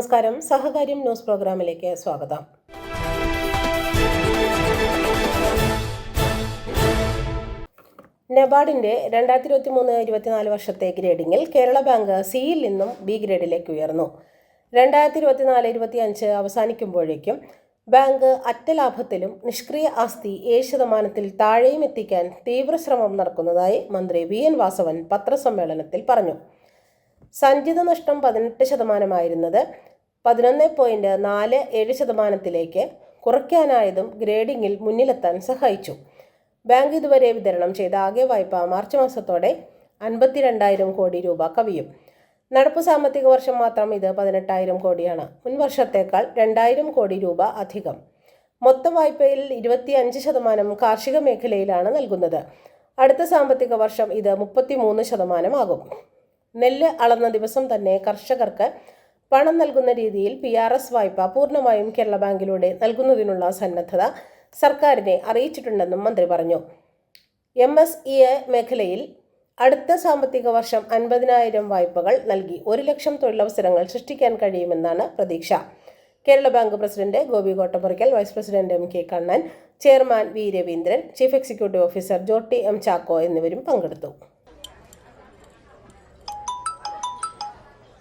നമസ്കാരം. സഹകാര്യം ന്യൂസ് പ്രോഗ്രാമിലേക്ക് സ്വാഗതം. നബാർഡിന്റെ രണ്ടായിരത്തി ഇരുപത്തി മൂന്ന് ഇരുപത്തിനാല് വർഷത്തെ ഗ്രേഡിംഗിൽ കേരള ബാങ്ക് സിയിൽ നിന്നും ബി ഗ്രേഡിലേക്ക് ഉയർന്നു. രണ്ടായിരത്തി ഇരുപത്തിനാല് ഇരുപത്തി അഞ്ച് അവസാനിക്കുമ്പോഴേക്കും ബാങ്ക് അറ്റ ലാഭത്തിലും നിഷ്ക്രിയ ആസ്തി ഏഴ് ശതമാനത്തിൽ താഴെയും എത്തിക്കാൻ തീവ്രശ്രമം നടക്കുന്നതായി മന്ത്രി വി എൻ വാസവൻ പത്രസമ്മേളനത്തിൽ പറഞ്ഞു. സഞ്ചിത നഷ്ടം പതിനെട്ട് ശതമാനമായിരുന്നത് പതിനൊന്ന് പോയിന്റ് നാല് ഏഴ് ശതമാനത്തിലേക്ക് കുറയ്ക്കാനായതും ഗ്രേഡിംഗിൽ മുന്നിലെത്താൻ സഹായിച്ചു. ബാങ്ക് ഇതുവരെ വിതരണം ചെയ്ത ആകെ വായ്പ മാർച്ച് മാസത്തോടെ അൻപത്തിരണ്ടായിരം കോടി രൂപ കവിയും. നടപ്പ് സാമ്പത്തിക വർഷം മാത്രം ഇത് പതിനെട്ടായിരം കോടിയാണ്. മുൻ വർഷത്തേക്കാൾ രണ്ടായിരം കോടി രൂപ അധികം. മൊത്തം വായ്പയിൽ ഇരുപത്തി അഞ്ച് ശതമാനം കാർഷിക മേഖലയിലാണ് നൽകുന്നത്. അടുത്ത സാമ്പത്തിക വർഷം ഇത് മുപ്പത്തി മൂന്ന് ശതമാനമാകും. നെല്ല് അളന്ന ദിവസം തന്നെ കർഷകർക്ക് പണം നൽകുന്ന രീതിയിൽ പി ആർ എസ് വായ്പ പൂർണമായും കേരള ബാങ്കിലൂടെ നൽകുന്നതിനുള്ള സന്നദ്ധത സർക്കാരിനെ അറിയിച്ചിട്ടുണ്ടെന്നും മന്ത്രി പറഞ്ഞു. എം എസ് ഇ എ മേഖലയിൽ അടുത്ത സാമ്പത്തിക വർഷം അൻപതിനായിരം വായ്പകൾ നൽകി ഒരു ലക്ഷം തൊഴിലവസരങ്ങൾ സൃഷ്ടിക്കാൻ കഴിയുമെന്നാണ് പ്രതീക്ഷ. Kerala bank president Gopi Kottappurakkal vice president M K Kannan chairman V Raveendran chief executive officer Jotty M Chacko എന്നിവരും പങ്കെടുത്തു.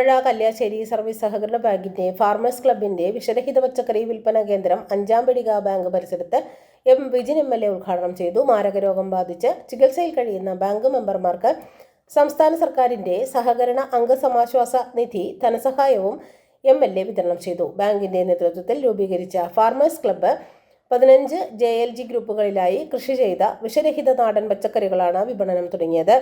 Morazha Kalliasseri service സഹകരണ ബാങ്കിന്റെ ഫാർമേഴ്സ് ക്ലബിന്റെ വിഷരഹിത പച്ചക്കറി വിൽപ്പന കേന്ദ്രം അഞ്ചാം പിടിക ബാങ്ക് പരിസരത്ത് M Vijin M L A ഉദ്ഘാടനം ചെയ്തു. മാരകരോഗം ബാധിച്ച് ചികിത്സയിൽ കഴിയുന്ന ബാങ്ക് മെമ്പർമാർക്ക് സംസ്ഥാന സർക്കാരിന്റെ സഹകരണ അംഗസമാശ്വാസ നിധി ധനസഹായവും എം എൽ എ വിതരണം ചെയ്തു. ബാങ്കിന്റെ നേതൃത്വത്തിൽ രൂപീകരിച്ച ഫാർമേഴ്സ് ക്ലബ്ബ് പതിനഞ്ച് ജെ എൽ ജി ഗ്രൂപ്പുകളിലായി കൃഷി ചെയ്ത വിഷരഹിത നാടൻ പച്ചക്കറികളാണ് വിപണനം തുടങ്ങിയത്.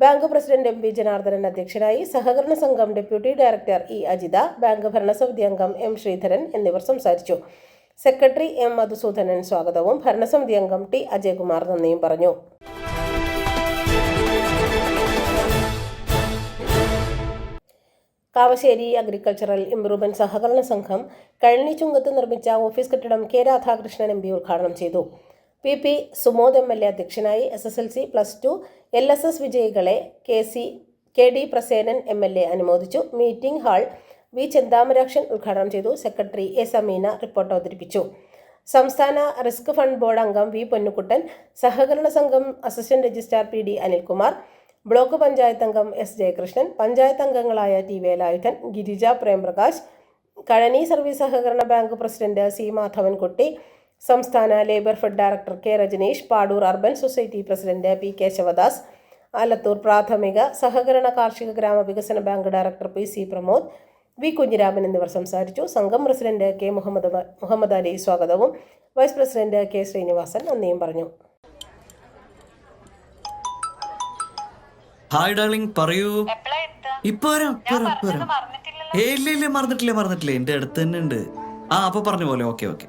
Bank president M P Janardhanan അധ്യക്ഷനായി സഹകരണ സംഘം deputy director E. Ajitha bank ഭരണസമിതി അംഗം എം. ശ്രീധരൻ എന്നിവർ സംസാരിച്ചു. Secretary M. മധുസൂദനൻ സ്വാഗതവും ഭരണസമിതി അംഗം ടി. അജയകുമാർ നന്ദിയും പറഞ്ഞു. കാവശ്ശേരി അഗ്രികൾച്ചറൽ ഇംപ്രൂവ്മെന്റ് സഹകരണ സംഘം കഴനിച്ചുങ്കത്ത് നിർമ്മിച്ച ഓഫീസ് കെട്ടിടം കെ. രാധാകൃഷ്ണൻ എം. പി. ഉദ്ഘാടനം ചെയ്തു. P P Sumod M L A അധ്യക്ഷനായി S S L C plus two L S S വിജയികളെ K C K D Prasenan M L A അനുമോദിച്ചു. മീറ്റിംഗ് ഹാൾ വി ചെന്താമരാക്ഷൻ ഉദ്ഘാടനം ചെയ്തു. സെക്രട്ടറി എ സമീന റിപ്പോർട്ട് അവതരിപ്പിച്ചു. സംസ്ഥാന risk fund board അംഗം V പൊന്നുക്കുട്ടൻ സഹകരണ സംഘം assistant registrar P D Anilkumar block panchayat അംഗം എസ് ജയകൃഷ്ണൻ പഞ്ചായത്ത് അംഗങ്ങളായ ടി വേലായുധൻ ഗിരിജ പ്രേംപ്രകാശ് കഴനി സർവീസ് സഹകരണ ബാങ്ക് പ്രസിഡന്റ് സി മാധവൻകുട്ടി സംസ്ഥാന labour fed director K Rajaneesh Padur urban society president P Keshavadas Alathur പ്രാഥമിക സഹകരണ കാർഷിക ഗ്രാമവികസന bank director P C Pramod V Kunhiraman എന്നിവർ സംസാരിച്ചു. സംഘം പ്രസിഡന്റ് കെ മുഹമ്മദ് മുഹമ്മദ് അലി സ്വാഗതവും വൈസ് പ്രസിഡന്റ് കെ ശ്രീനിവാസൻ നന്ദിയും പറഞ്ഞു. ഹായ് ഡാർലിംഗ് പറയൂ? ഇപ്പൊ ഇല്ല ഇല്ല മറന്നിട്ടില്ല മറന്നിട്ടില്ല. എന്റെ അടുത്ത് തന്നെ ഉണ്ട് ആ അപ്പൊ പറഞ്ഞ പോലെ ഓക്കെ ഓക്കെ.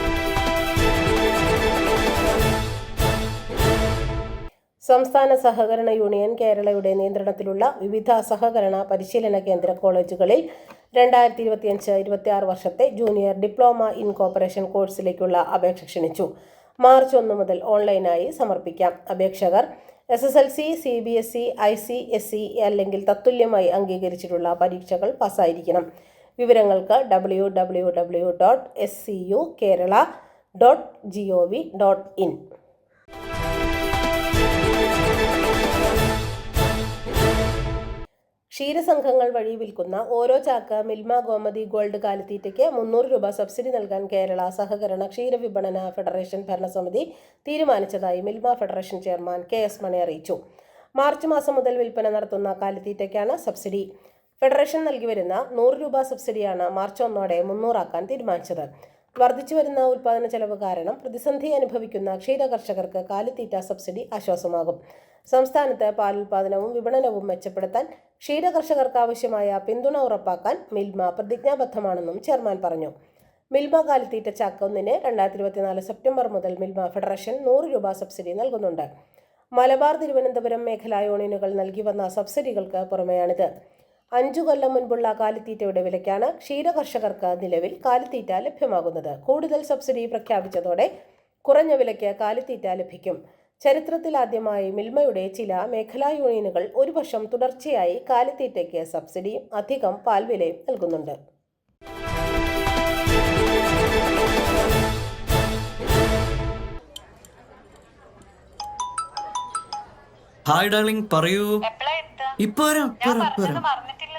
സംസ്ഥാന സഹകരണ യൂണിയൻ കേരളയുടെ നിയന്ത്രണത്തിലുള്ള വിവിധ സഹകരണ പരിശീലന കേന്ദ്ര കോളേജുകളിൽ രണ്ടായിരത്തി ഇരുപത്തിയഞ്ച് ഇരുപത്തിയാറ് വർഷത്തെ ജൂനിയർ ഡിപ്ലോമ ഇൻ കോപ്പറേഷൻ കോഴ്സിലേക്കുള്ള അപേക്ഷ ക്ഷണിച്ചു. മാർച്ച് ഒന്ന് മുതൽ ഓൺലൈനായി സമർപ്പിക്കാം. അപേക്ഷകർ S S L C C B S E I C S C അല്ലെങ്കിൽ തത്തുല്യമായി അംഗീകരിച്ചിട്ടുള്ള പരീക്ഷകൾ പാസ്സായിരിക്കണം. വിവരങ്ങൾക്ക് W W W dot S C U Kerala dot G O V dot in ക്ഷീരസംഘങ്ങൾ വഴി വിൽക്കുന്ന ഓരോ ചാക്ക് മിൽമ ഗോമതി ഗോൾഡ് കാലിത്തീറ്റയ്ക്ക് മുന്നൂറ് രൂപ സബ്സിഡി നൽകാൻ കേരള സഹകരണ ക്ഷീര വിപണന ഫെഡറേഷൻ ഭരണസമിതി തീരുമാനിച്ചതായി Milma federation chairman K S Mani അറിയിച്ചു. മാർച്ച് മാസം മുതൽ വിൽപ്പന നടത്തുന്ന കാലിത്തീറ്റയ്ക്കാണ് സബ്സിഡി. ഫെഡറേഷൻ നൽകി വരുന്ന നൂറ് രൂപ സബ്സിഡിയാണ് മാർച്ച് ഒന്നോടെ മുന്നൂറാക്കാൻ തീരുമാനിച്ചത്. വർദ്ധിച്ചു വരുന്ന ഉൽപാദന ചെലവ് കാരണം പ്രതിസന്ധി അനുഭവിക്കുന്ന ക്ഷീര കർഷകർക്ക് കാലിത്തീറ്റ സബ്സിഡി ആശ്വാസമാകും. സംസ്ഥാനത്ത് പാൽ ഉൽപാദനവും വിപണനവും മെച്ചപ്പെടുത്താൻ ക്ഷീര കർഷകർക്ക് ആവശ്യമായ പിന്തുണ ഉറപ്പാക്കാൻ മിൽമ പ്രതിജ്ഞാബദ്ധമാണെന്നും ചെയർമാൻ പറഞ്ഞു. മിൽമ കാലിത്തീറ്റ ചാക്ക് ഒന്നിന് രണ്ടായിരത്തി ഇരുപത്തിനാല് സെപ്റ്റംബർ മുതൽ മിൽമ ഫെഡറേഷൻ നൂറ് രൂപ സബ്സിഡി നൽകുന്നുണ്ട്. മലബാർ തിരുവനന്തപുരം മേഖലാ യൂണിയനുകൾ നൽകി വന്ന സബ്സിഡികൾക്ക് പുറമെയാണിത്. അഞ്ചു കൊല്ലം മുൻപുള്ള കാലിത്തീറ്റയുടെ വിലയ്ക്കാണ് ക്ഷീരകർഷകർക്ക് നിലവിൽ കാലിത്തീറ്റ ലഭ്യമാകുന്നത്. കൂടുതൽ സബ്സിഡി പ്രഖ്യാപിച്ചതോടെ കുറഞ്ഞ വിലയ്ക്ക് കാലിത്തീറ്റ ലഭിക്കും. ചരിത്രത്തിലാദ്യമായി മിൽമയുടെ ചില മേഖലാ യൂണിയനുകൾ ഒരു വർഷം തുടർച്ചയായി കാലിത്തീറ്റയ്ക്ക് സബ്സിഡിയും അധികം പാൽവിലയും നൽകുന്നുണ്ട്. ഹായ് ഡാർലിംഗ് പറയൂ. ഇപ്പോ വരാം. ഇപ്പൊ വരാം, ഇപ്പൊ വരാം. മറന്നിട്ടില്ലല്ലോ